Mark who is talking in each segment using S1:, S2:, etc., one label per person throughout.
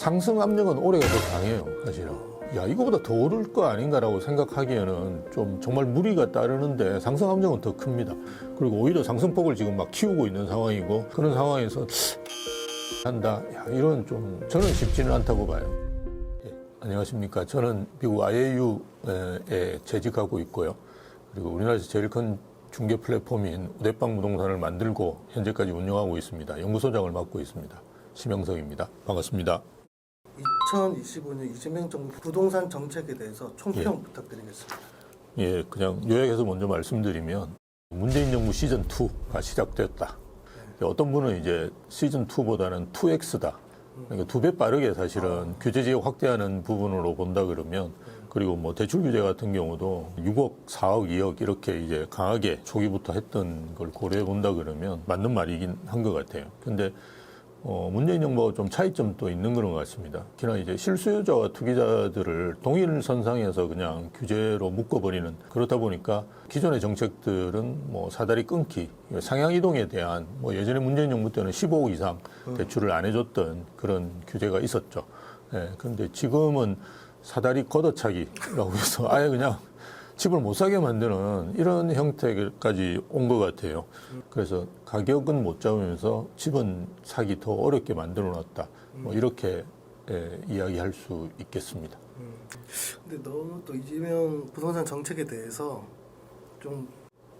S1: 상승 압력은 올해가 더 강해요, 사실은. 야, 이거보다 더 오를 거 아닌가라고 생각하기에는 좀 정말 무리가 따르는데 상승 압력은 더 큽니다. 그리고 오히려 상승폭을 지금 막 키우고 있는 상황이고 그런 상황에서 한다. 야, 이런 좀 저는 쉽지는 않다고 봐요. 예, 안녕하십니까. 저는 미국 IAU에 재직하고 있고요. 그리고 우리나라에서 제일 큰 중개 플랫폼인 우대빵 부동산을 만들고 현재까지 운영하고 있습니다. 연구소장을 맡고 있습니다. 심영석입니다. 반갑습니다.
S2: 2025년 이재명 정부 부동산 정책에 대해서 총평 부탁드리겠습니다.
S1: 예, 그냥 요약해서 먼저 말씀드리면 문재인 정부 시즌 2가 시작됐다. 어떤 분은 이제 시즌 2보다는 2X다. 그러니까 두 배 빠르게 사실은 규제 지역 확대하는 부분으로 본다 그러면 그리고 뭐 대출 규제 같은 경우도 6억, 4억, 2억 이렇게 이제 강하게 초기부터 했던 걸 고려해 본다 그러면 맞는 말이긴 한 것 같아요. 근데 어, 문재인 정부가 좀 차이점도 있는 그런 것 같습니다. 특히나 이제 실수요자와 투기자들을 동일 선상에서 그냥 규제로 묶어버리는 그렇다 보니까 기존의 정책들은 뭐 사다리 끊기, 상향 이동에 대한 뭐 예전에 문재인 정부 때는 15억 이상 대출을 안 해줬던 그런 규제가 있었죠. 예, 그런데 지금은 사다리 걷어차기라고 해서 아예 그냥 집을 못 사게 만드는 이런 형태까지 온 것 같아요. 그래서 가격은 못 잡으면서 집은 사기 더 어렵게 만들어 놨다. 뭐 이렇게 예, 이야기할 수 있겠습니다.
S2: 근데 너무 또 이재명 부동산 정책에 대해서 좀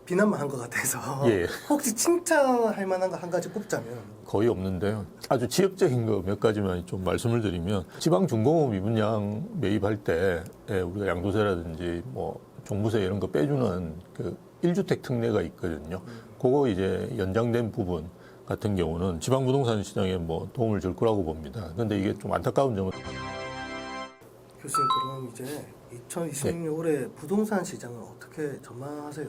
S2: 비난만 한 것 같아서
S1: 예.
S2: 혹시 칭찬할 만한 거 한 가지 꼽자면
S1: 거의 없는데요. 아주 지역적인 거 몇 가지만 좀 말씀을 드리면 지방 중공업 미분양 매입할 때 예, 우리가 양도세라든지 뭐 종부세 이런 거 빼주는 그 1주택 특례가 있거든요. 그거 이제 연장된 부분 같은 경우는 지방 부동산 시장에 뭐 도움을 줄 거라고 봅니다. 근데 이게 좀 안타까운 점은
S2: 교수님 그럼 이제 2026년 올해 부동산 시장을 어떻게 전망하세요?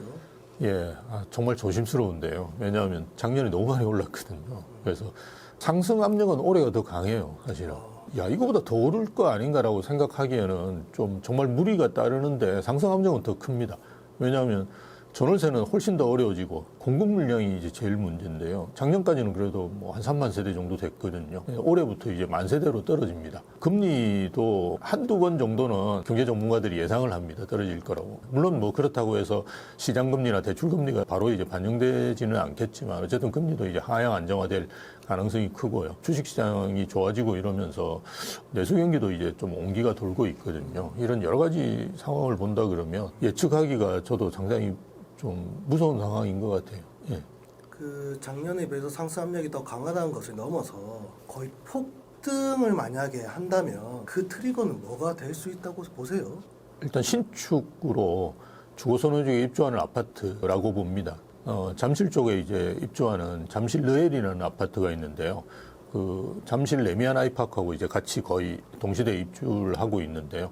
S1: 예, 아, 정말 조심스러운데요. 왜냐하면 작년에 너무 많이 올랐거든요. 그래서 상승 압력은 올해가 더 강해요, 사실은. 야, 이거보다 더 오를 거 아닌가라고 생각하기에는 좀 정말 무리가 따르는데 상승 압력은 더 큽니다. 왜냐하면 전월세는 훨씬 더 어려워지고 공급 물량이 이제 제일 문제인데요. 작년까지는 그래도 뭐 한 3만 세대 정도 됐거든요. 올해부터 이제 만 세대로 떨어집니다. 금리도 한두 번 정도는 경제 전문가들이 예상을 합니다. 떨어질 거라고. 물론 뭐 그렇다고 해서 시장 금리나 대출 금리가 바로 이제 반영되지는 않겠지만 어쨌든 금리도 이제 하향 안정화될 가능성이 크고요. 주식 시장이 좋아지고 이러면서 내수 경기도 이제 좀 온기가 돌고 있거든요. 이런 여러 가지 상황을 본다 그러면 예측하기가 저도 상당히 좀 무서운 상황인 것 같아요. 예.
S2: 그 작년에 비해서 상승 압력이 더 강하다는 것을 넘어서 거의 폭등을 만약에 한다면 그 트리거는 뭐가 될 수 있다고 보세요?
S1: 일단 신축으로 주거선호 지에 입주하는 아파트라고 봅니다. 어, 잠실 쪽에 이제 입주하는 잠실 르엘이라는 아파트가 있는데요. 그 잠실 레미안 아이파크하고 이제 같이 거의 동시대에 입주를 하고 있는데요.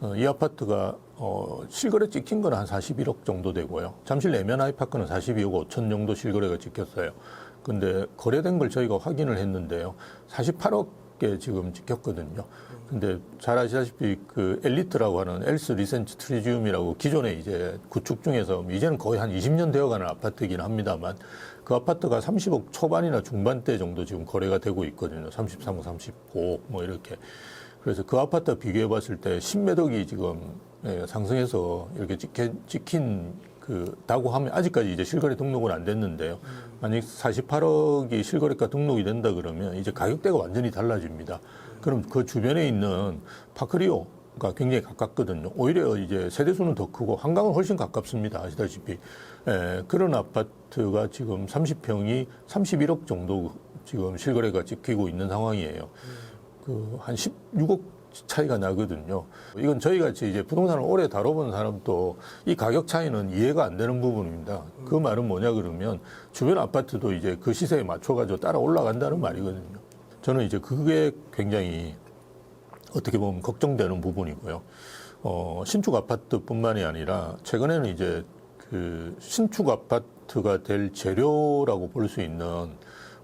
S1: 어, 이 아파트가 어, 실거래 찍힌 건 한 41억 정도 되고요. 잠실 레미안 아이파크는 42억 5천 정도 실거래가 찍혔어요. 근데 거래된 걸 저희가 확인을 했는데요. 48억 개 지금 찍혔거든요. 근데 잘 아시다시피 그 엘리트라고 하는 엘스 리센트 트리지움이라고 기존에 이제 구축 중에서 이제는 거의 한 20년 되어가는 아파트이긴 합니다만 그 아파트가 30억 초반이나 중반대 정도 지금 거래가 되고 있거든요. 33억, 39억 뭐 이렇게. 그래서 그 아파트 비교해 봤을 때 신매덕이 지금 예, 상승해서 이렇게 찍힌, 찍힌 그 다고 하면 아직까지 이제 실거래 등록은 안 됐는데요. 만약 48억이 실거래가 등록이 된다 그러면 이제 가격대가 완전히 달라집니다. 그럼 그 주변에 있는 파크리오 가 굉장히 가깝거든요. 오히려 이제 세대수는 더 크고 한강은 훨씬 가깝습니다. 아시다시피. 예, 그런 아파트가 지금 30평이 31억 정도 지금 실거래가 찍히고 있는 상황이에요. 그 한 16억 차이가 나거든요. 이건 저희 같이 이제 부동산을 오래 다뤄본 사람도 이 가격 차이는 이해가 안 되는 부분입니다. 그 말은 뭐냐 그러면 주변 아파트도 이제 그 시세에 맞춰가지고 따라 올라간다는 말이거든요. 저는 이제 그게 굉장히 어떻게 보면 걱정되는 부분이고요. 어, 신축 아파트뿐만이 아니라 최근에는 이제 그 신축 아파트가 될 재료라고 볼 수 있는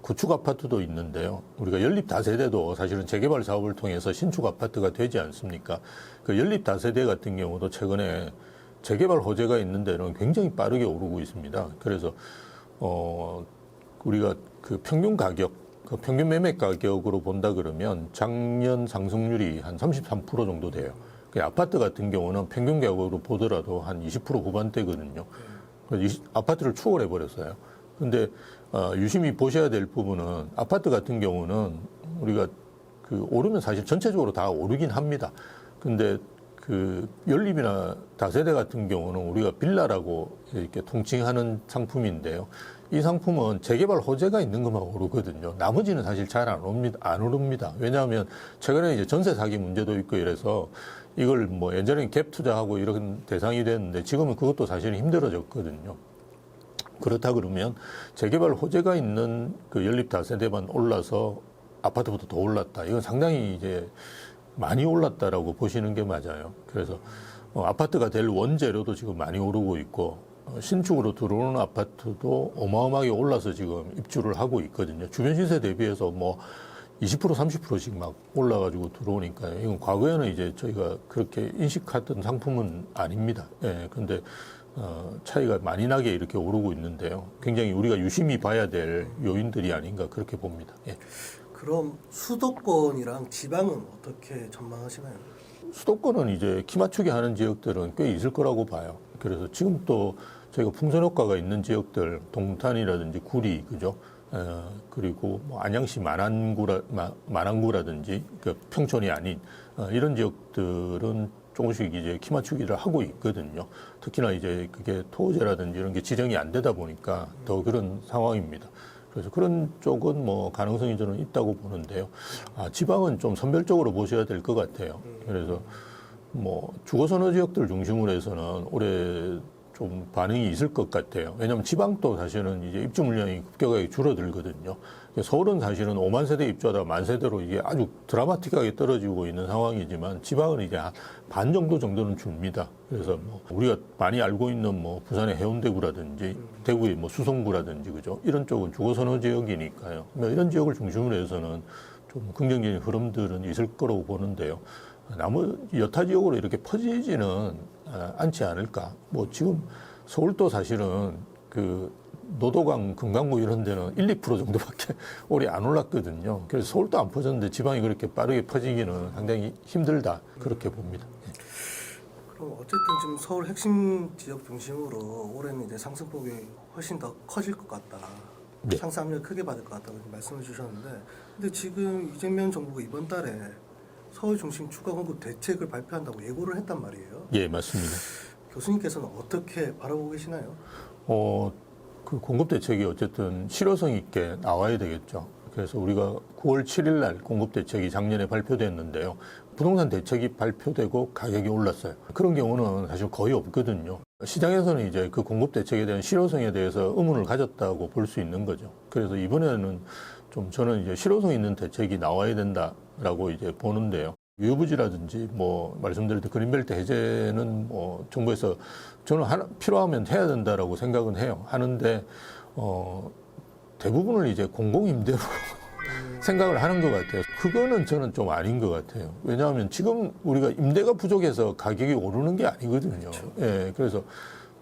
S1: 구축 아파트도 있는데요. 우리가 연립 다세대도 사실은 재개발 사업을 통해서 신축 아파트가 되지 않습니까? 그 연립 다세대 같은 경우도 최근에 재개발 호재가 있는 데는 굉장히 빠르게 오르고 있습니다. 그래서 어 우리가 그 평균 가격 그 평균 매매 가격으로 본다 그러면 작년 상승률이 한 33% 정도 돼요. 그 아파트 같은 경우는 평균 가격으로 보더라도 한 20% 후반대거든요. 그래서 이- 아파트를 추월해 버렸어요. 근데 어, 유심히 보셔야 될 부분은 아파트 같은 경우는 우리가 그 오르면 사실 전체적으로 다 오르긴 합니다. 근데 그 연립이나 다세대 같은 경우는 우리가 빌라라고 이렇게 통칭하는 상품인데요. 이 상품은 재개발 호재가 있는 것만 오르거든요. 나머지는 사실 잘안 오릅니다. 안 오릅니다. 왜냐하면 최근에 이제 전세 사기 문제도 있고 이래서 이걸 뭐 예전에는 갭 투자하고 이런 대상이 됐는데 지금은 그것도 사실 힘들어졌거든요. 그렇다 그러면 재개발 호재가 있는 그 연립 다세대만 올라서 아파트보다 더 올랐다. 이건 상당히 이제 많이 올랐다라고 보시는 게 맞아요. 그래서 어, 아파트가 될 원재료도 지금 많이 오르고 있고 어, 신축으로 들어오는 아파트도 어마어마하게 올라서 지금 입주를 하고 있거든요. 주변 시세 대비해서 뭐 20% 30%씩 막 올라가지고 들어오니까 이건 과거에는 이제 저희가 그렇게 인식했던 상품은 아닙니다. 예, 근데 어, 차이가 많이 나게 이렇게 오르고 있는데요. 굉장히 우리가 유심히 봐야 될 요인들이 아닌가 그렇게 봅니다. 예.
S2: 그럼 수도권이랑 지방은 어떻게 전망하시나요?
S1: 수도권은 이제 키 맞추기 하는 지역들은 꽤 있을 거라고 봐요. 그래서 지금 또 저희가 풍선 효과가 있는 지역들, 동탄이라든지 구리, 그죠? 어, 그리고 뭐 안양시 만안구라, 마- 만안구라든지 그 평촌이 아닌 어, 이런 지역들은 조금씩 이제 키 맞추기를 하고 있거든요. 특히나 이제 그게 토지라든지 이런 게 지정이 안 되다 보니까 더 그런 상황입니다. 그래서 그런 쪽은 뭐 가능성이 저는 있다고 보는데요. 아, 지방은 좀 선별적으로 보셔야 될 것 같아요. 그래서 뭐 주거선호 지역들 중심으로 해서는 올해 좀 반응이 있을 것 같아요. 왜냐하면 지방도 사실은 이제 입주 물량이 급격하게 줄어들거든요. 서울은 사실은 5만 세대 입주하다 만 세대로 이게 아주 드라마틱하게 떨어지고 있는 상황이지만 지방은 이제 한 반 정도 정도는 줍니다. 그래서 뭐 우리가 많이 알고 있는 뭐 부산의 해운대구라든지 대구의 뭐 수성구라든지 그죠 이런 쪽은 주거 선호 지역이니까요. 뭐 이런 지역을 중심으로 해서는 좀 긍정적인 흐름들은 있을 거라고 보는데요. 나머 여타 지역으로 이렇게 퍼지지는 아, 않지 않을까. 뭐 지금 서울도 사실은 그 노도강, 금강구 이런 데는 1, 2% 정도밖에 올해 안 올랐거든요. 그래서 서울도 안 퍼졌는데 지방이 그렇게 빠르게 퍼지기는 상당히 힘들다. 그렇게 봅니다. 예.
S2: 그럼 어쨌든 지금 서울 핵심 지역 중심으로 올해는 이제 상승폭이 훨씬 더 커질 것 같다.
S1: 네.
S2: 상승 압력 크게 받을 것 같다고 말씀을 주셨는데, 근데 지금 이재명 정부가 이번 달에 서울 중심 추가 공급 대책을 발표한다고 예고를 했단 말이에요.
S1: 예, 맞습니다.
S2: 교수님께서는 어떻게 바라보고 계시나요?
S1: 어, 그 공급 대책이 어쨌든 실효성 있게 나와야 되겠죠. 그래서 우리가 9월 7일 날 공급 대책이 작년에 발표됐는데요. 부동산 대책이 발표되고 가격이 올랐어요. 그런 경우는 사실 거의 없거든요. 시장에서는 이제 그 공급 대책에 대한 실효성에 대해서 의문을 가졌다고 볼 수 있는 거죠. 그래서 이번에는 좀 저는 이제 실효성 있는 대책이 나와야 된다라고 이제 보는데요. 유부지라든지 뭐 말씀드렸듯 그린벨트 해제는 뭐 정부에서 저는 하나, 필요하면 해야 된다라고 생각은 해요. 하는데 어 대부분을 이제 공공임대로 생각을 하는 것 같아요. 그거는 저는 좀 아닌 것 같아요. 왜냐하면 지금 우리가 임대가 부족해서 가격이 오르는 게 아니거든요. 예, 그래서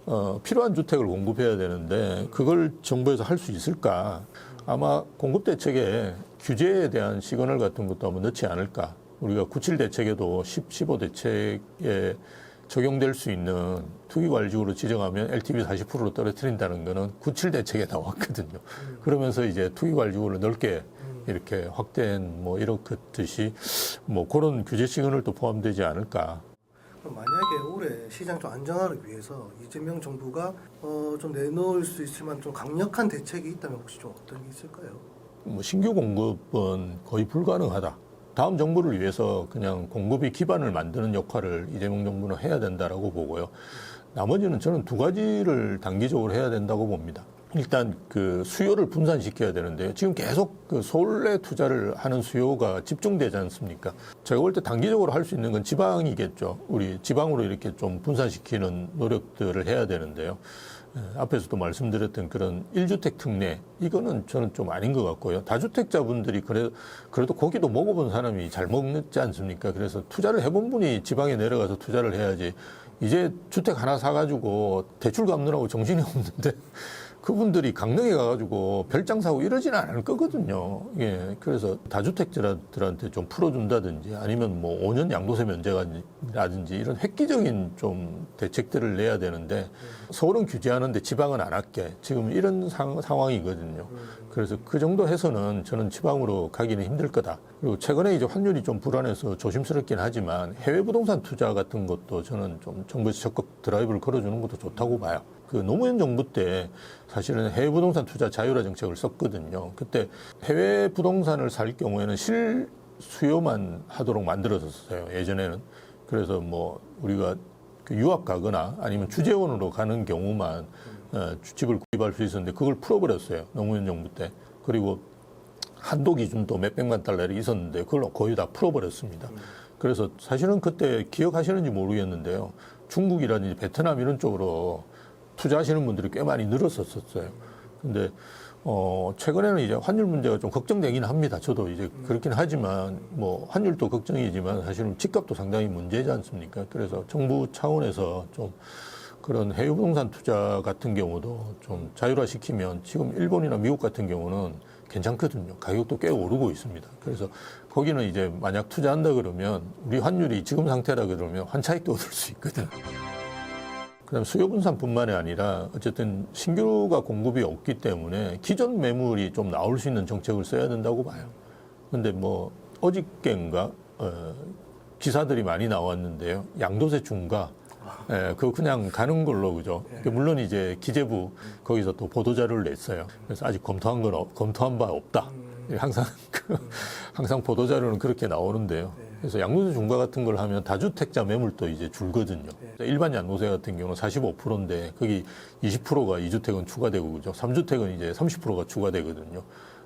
S1: 어, 필요한 주택을 공급해야 되는데 그걸 정부에서 할 수 있을까? 아마 공급 대책에 규제에 대한 시그널 같은 것도 한번 넣지 않을까? 우리가 97 대책에도 10, 15 대책에 적용될 수 있는 투기 관리직으로 지정하면 LTV 40%로 떨어뜨린다는 거는 97 대책에 나왔거든요. 그러면서 이제 투기 관리직으로 넓게 이렇게 확대한 뭐 이렇듯이 뭐 그런 규제 시그널도 포함되지 않을까.
S2: 만약에 올해 시장 좀 안정화를 위해서 이재명 정부가 어, 좀 내놓을 수 있지만 좀 강력한 대책이 있다면 혹시 좀 어떤 게 있을까요?
S1: 뭐 신규 공급은 거의 불가능하다. 다음 정부를 위해서 그냥 공급이 기반을 만드는 역할을 이재명 정부는 해야 된다라고 보고요. 나머지는 저는 두 가지를 단기적으로 해야 된다고 봅니다. 일단 그 수요를 분산시켜야 되는데요. 지금 계속 그 서울에 투자를 하는 수요가 집중되지 않습니까? 제가 볼 때 단기적으로 할 수 있는 건 지방이겠죠. 우리 지방으로 이렇게 좀 분산시키는 노력들을 해야 되는데요. 예, 앞에서도 말씀드렸던 그런 1주택 특례 이거는 저는 좀 아닌 것 같고요. 다주택자분들이 그래 그래도 고기도 먹어본 사람이 잘 먹지 않습니까? 그래서 투자를 해본 분이 지방에 내려가서 투자를 해야지. 이제 주택 하나 사가지고 대출 갚느라고 정신이 없는데 그분들이 강릉에 가가지고 별장 사고 이러지는 않을 거거든요. 예. 그래서 다주택자들한테 좀 풀어준다든지 아니면 뭐 5년 양도세 면제라든지 이런 획기적인 좀 대책들을 내야 되는데 서울은 규제하는데 지방은 안 할게. 지금 이런 상, 상황이거든요. 그래서 그 정도 해서는 저는 지방으로 가기는 힘들 거다. 그리고 최근에 이제 환율이 좀 불안해서 조심스럽긴 하지만 해외 부동산 투자 같은 것도 저는 좀 정부에서 적극 드라이브를 걸어주는 것도 좋다고 봐요. 그 노무현 정부 때 사실은 해외 부동산 투자 자유화 정책을 썼거든요. 그때 해외 부동산을 살 경우에는 실 수요만 하도록 만들어졌어요. 예전에는. 그래서 뭐 우리가 그 유학 가거나 아니면 주재원으로 가는 경우만 어, 집을 구입할 수 있었는데 그걸 풀어버렸어요. 노무현 정부 때. 그리고 한도 기준도 몇백만 달러이 있었는데 그걸 거의 다 풀어버렸습니다. 그래서 사실은 그때 기억하시는지 모르겠는데요. 중국이라든지 베트남 이런 쪽으로 투자하시는 분들이 꽤 많이 늘었었어요. 근데 어 최근에는 이제 환율 문제가 좀 걱정되긴 합니다. 저도 이제 그렇긴 하지만 뭐 환율도 걱정이지만 사실은 집값도 상당히 문제지 않습니까? 그래서 정부 차원에서 좀 그런 해외 부동산 투자 같은 경우도 좀 자율화 시키면 지금 일본이나 미국 같은 경우는 괜찮거든요. 가격도 꽤 오르고 있습니다. 그래서 거기는 이제 만약 투자한다 그러면 우리 환율이 지금 상태라 그러면 환차익도 얻을 수 있거든. 그다음 수요 분산뿐만이 아니라 어쨌든 신규가 공급이 없기 때문에 기존 매물이 좀 나올 수 있는 정책을 써야 된다고 봐요. 근데 뭐 어저께인가 어, 기사들이 많이 나왔는데요. 양도세 중과 예, 그거 그냥 가는 걸로 그죠. 그 물론 이제 기재부 거기서 또 보도 자료를 냈어요. 그래서 아직 검토한 건 없- 검토한 바 없다. 항상 그, 항상 보도 자료는 그렇게 나오는데요. 그래서 양도세 중과 같은 걸 하면 다주택자 매물도 이제 줄거든요. 일반 양도세 같은 경우는 45%인데 거기 20%가 2주택은 추가되고 그죠. 3주택은 이제 30%가 추가되거든요.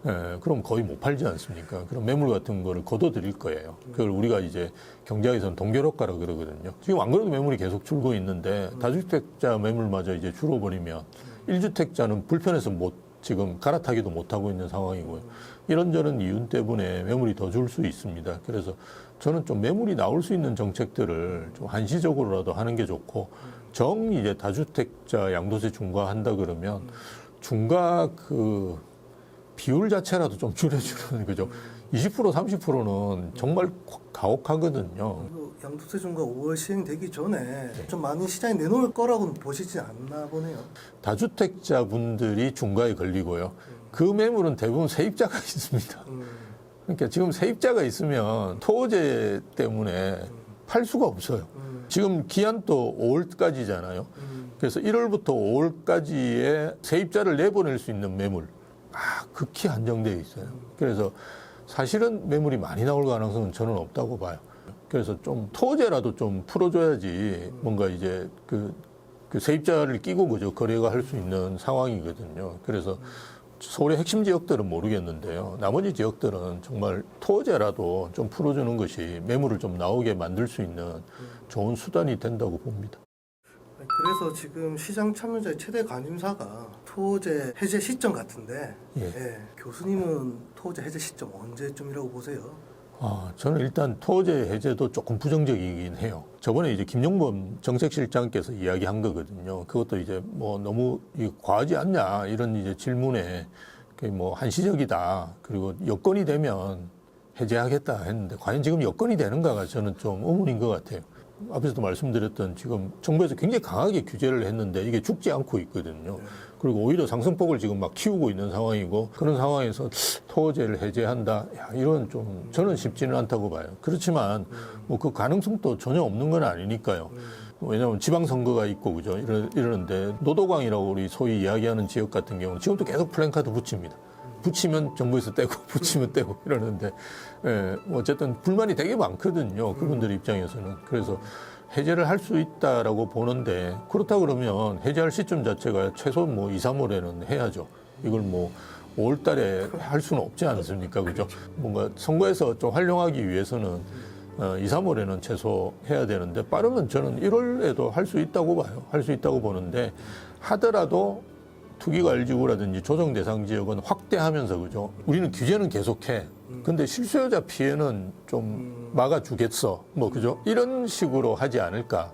S1: 예, 그럼 거의 못 팔지 않습니까? 그럼 매물 같은 거를 걷어들일 거예요. 그걸 우리가 이제 경제학에서는 동결효과라 그러거든요. 지금 안 그래도 매물이 계속 줄고 있는데 다주택자 매물마저 이제 줄어버리면 1주택자는 불편해서 못 지금 갈아타기도 못하고 있는 상황이고요. 이런저런 이유 때문에 매물이 더 줄 수 있습니다. 그래서 저는 좀 매물이 나올 수 있는 정책들을 좀 한시적으로라도 하는 게 좋고 정 이제 다주택자 양도세 중과한다 그러면 중과 그 비율 자체라도 좀 줄여주는 거죠. 20% 30%는 정말 가혹하거든요.
S2: 그 양도세 중과 5월 시행되기 전에 좀 많이 시장에 내놓을 거라고는 보시지 않나 보네요.
S1: 다주택자 분들이 중과에 걸리고요. 그 매물은 대부분 세입자가 있습니다.
S2: 음,
S1: 그러니까 지금 세입자가 있으면 토제 때문에 팔 수가 없어요.
S2: 음,
S1: 지금 기한도 5월까지잖아요.
S2: 음,
S1: 그래서 1월부터 5월까지에 세입자를 내보낼 수 있는 매물, 아, 극히 한정되어 있어요. 그래서 사실은 매물이 많이 나올 가능성은 저는 없다고 봐요. 그래서 좀 토제라도 좀 풀어줘야지 뭔가 이제 그, 그 세입자를 끼고 그저 거래가 할 수 있는 상황이거든요. 그래서 서울의 핵심 지역들은 모르겠는데요. 나머지 지역들은 정말 토제라도 좀 풀어주는 것이 매물을 좀 나오게 만들 수 있는 좋은 수단이 된다고 봅니다.
S2: 그래서 지금 시장 참여자의 최대 관심사가 토제 해제 시점 같은데
S1: 예.
S2: 예, 교수님은 토제 해제 시점 언제쯤이라고 보세요?
S1: 아, 저는 일단 토제 해제도 조금 부정적이긴 해요. 저번에 이제 김용범 정책실장께서 이야기한 거거든요. 그것도 이제 뭐 너무 이 과하지 않냐 이런 이제 질문에 뭐 한시적이다. 그리고 여건이 되면 해제하겠다 했는데 과연 지금 여건이 되는가가 저는 좀 의문인 것 같아요. 앞에서도 말씀드렸던 지금 정부에서 굉장히 강하게 규제를 했는데 이게 죽지 않고 있거든요. 그리고 오히려 상승폭을 지금 막 키우고 있는 상황이고 그런 상황에서 토제를 해제한다. 야, 이런 좀 저는 쉽지는 않다고 봐요. 그렇지만 뭐 그 가능성도 전혀 없는 건 아니니까요. 왜냐하면 지방선거가 있고 그죠 이러, 이러는데 노도광이라고 우리 소위 이야기하는 지역 같은 경우는 지금도 계속 플랜카드 붙입니다. 붙이면 정부에서 떼고 붙이면 떼고 이러는데 예, 뭐 어쨌든 불만이 되게 많거든요. 그분들 입장에서는 그래서 해제를 할 수 있다라고 보는데 그렇다 그러면 해제할 시점 자체가 최소 뭐 2, 3월에는 해야죠. 이걸 뭐 5월 달에 할 수는 없지 않습니까? 그죠? 뭔가 선거에서 좀 활용하기 위해서는 어, 2, 3월에는 최소 해야 되는데 빠르면 저는 1월에도 할 수 있다고 봐요. 할 수 있다고 보는데 하더라도 투기관리지구라든지 조정 대상 지역은 확대하면서 그죠. 우리는 규제는 계속해. 근데 실수요자 피해는 좀 막아주겠어. 뭐 그죠. 이런 식으로 하지 않을까.